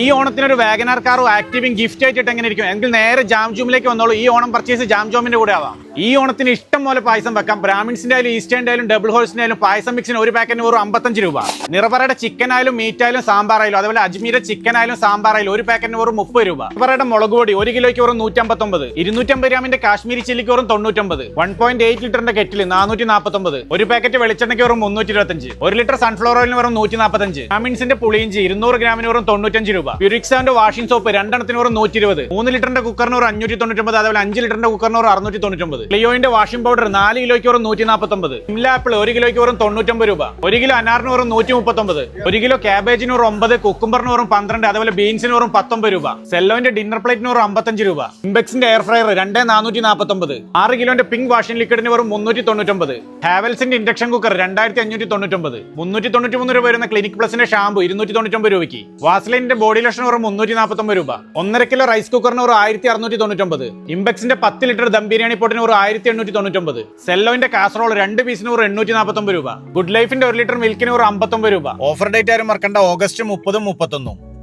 ഈ ഓണത്തിനൊരു വാഗനാർ കാറും ആക്റ്റീവും ഗിഫ്റ്റ് ആയിട്ട് എങ്ങനെ ഇരിക്കും? എങ്കിൽ നേരെ ജാം ജൂമിലേക്ക് വന്നോളൂ. ഈ ഓണം പർച്ചേസ് ജാം ജോമിന്റെ കൂടെ ആവാം. ഈ ഓണത്തിന് ഇഷ്ടം പോലെ പായസം വെക്കാം. ബ്രാഹ്മിൻസിന്റെ ആയാലും ഈസ്റ്റേൺ ആയാലും ഡബിൾ ഹോൾസിന്റെ ആയാലും പായസം മിക്സിന് ഒരു പാക്കറ്റിന് വെറും അമ്പത്തഞ്ച് രൂപ. നിറപറയുടെ ചിക്കൻ ആയാലും മീറ്റ് ആയാലും സാമ്പാർ ആയാലും അതുപോലെ അജ്മീരെ ചിക്കൻ ആയാലും സാമ്പാർ ആയാലും ഒരു പാക്കറ്റിന് വെറും മുപ്പത് രൂപ. നിറപറയുടെ മുളക് പൊടി ഒരു കിലോയ്ക്ക് വെറും നൂറ്റമ്പത്തൊമ്പത്. ഇരുന്നൂറ്റമ്പത് ഗ്രാമിന്റെ കാശ്മീരി ചില്ലിക്ക് വെറും തൊണ്ണൂറ്റൊമ്പത്. വൺ പോയിന്റ് എയ്റ്റ് ലിറ്ററിന്റെ കെറ്റിൽ നാനൂറ്റി നാൽപ്പത്തൊമ്പത് ഒരു പാക്കറ്റ് വെളിച്ചെണ്ണയ്ക്ക് വെറും മുന്നൂറ്റി ഇരുപത്തഞ്ച് ഒരു ലിറ്റർ സൺഫ്ലവർ ഓയിലിന് വെറും നൂറ്റി നാൽപ്പത്തഞ്ച് ബ്രാഹ്മിൻസിന്റെ പുളിയിഞ്ചി ഇരുന്നൂറ് ഗ്രാമിന് വെറും തൊണ്ണൂറ്റഞ്ച് രൂപ. പ്യൂരിക്സാന്റെ വാഷിംഗ് സോപ്പ് രണ്ടെണ്ണത്തിന് വെറും നൂറ്റി ഇരുപത് മൂന്ന് ലിറ്ററിന്റെ കുക്കറിന് ഒരു അഞ്ഞൂറ്റി തൊണ്ണൂറ്റൊമ്പത് അതുപോലെ അഞ്ച് ലിറ്ററിന്റെ കുക്കറിന് ഒരു അറുന്നൂറ്റി തൊണ്ണൂറ്റൊമ്പത് ക്ലിയോന്റെ വാഷിംഗ് പൗഡർ നാല് കിലോയ്ക്ക് വെറും നൂറ്റി നാൽപ്പത്തൊമ്പത് ഇംല ആപ്പിൾ ഒരു കിലോയ്ക്ക് വെറും തൊണ്ണൂറ്റൊമ്പത് രൂപ. ഒരു കിലോ അനാറിന് വെറും നൂറ്റി മുപ്പത്തൊമ്പത് ഒരു കിലോ കാബേജിന് വെറും ഒമ്പത് കുക്കുംബറിന് വെറും പന്ത്രണ്ട് അതുപോലെ ബീൻസിന് വെറും പത്തൊമ്പത് രൂപ. സെല്ലോന്റെ ഡിന്നർ പ്ലേറ്റിന് വെറും അമ്പത്തഞ്ച് രൂപ. ഇംബെക്സിന്റെ എയർ ഫ്രയർ രണ്ട് നാനൂറ്റി നാൽപ്പത്തൊമ്പത് ആറ് കിലോന്റെ പിങ്ക് വാഷിംഗ് ലിക്വിഡിന് വെറും മുന്നൂറ്റി തൊണ്ണൂറ്റൊമ്പത് ഹാവൽസിന്റെ ഇൻഡക്ഷൻ കുക്കർ രണ്ടായിരത്തി അഞ്ഞൂറ്റി തൊണ്ണൂറ്റൊമ്പത് മുന്നൂറ്റി തൊണ്ണൂറ്റി മൂന്ന് രൂപ വരുന്ന ക്ലിനിക് പ്ലസിന്റെ ഷാമ്പു ഇരുന്നൂറ്റി തൊണ്ണൂറ്റൊമ്പത് രൂപയ്ക്ക്. വാസ്ലിന്റെ ബോഡി ലോഷൻ വെറും മുന്നൂറ്റി നാൽപ്പത്തൊമ്പത് രൂപ. ഒന്നര കിലോ റൈസ് കുക്കറിന് ഒരു ആയിരത്തി അറുന്നൂറ്റി തൊണ്ണൂറ്റൊമ്പത് ഇംബെക്സിന്റെ പത്ത് ലിറ്റർ ദം ബിരിയാണി പൊട്ടിന് ഒരു ആയിരത്തി എണ്ണൂറ്റി തൊണ്ണൂറ്റൊമ്പത് സെല്ലോന്റെ കാസറോൾ രണ്ട് പീസിന് ഒരു എണ്ണൂറ്റി നാൽപ്പത്തൊമ്പത് രൂപ. ഗുഡ് ലൈഫിന്റെ ഒരു ലിറ്റർ മിൽക്കിന് ഒരു അമ്പത്തൊമ്പത് രൂപ. ഓഫർ ഡേറ്റ് ആരും മറക്കണ്ട. ഓഗസ്റ്റ് മുപ്പതും മുപ്പത്തൊന്നും.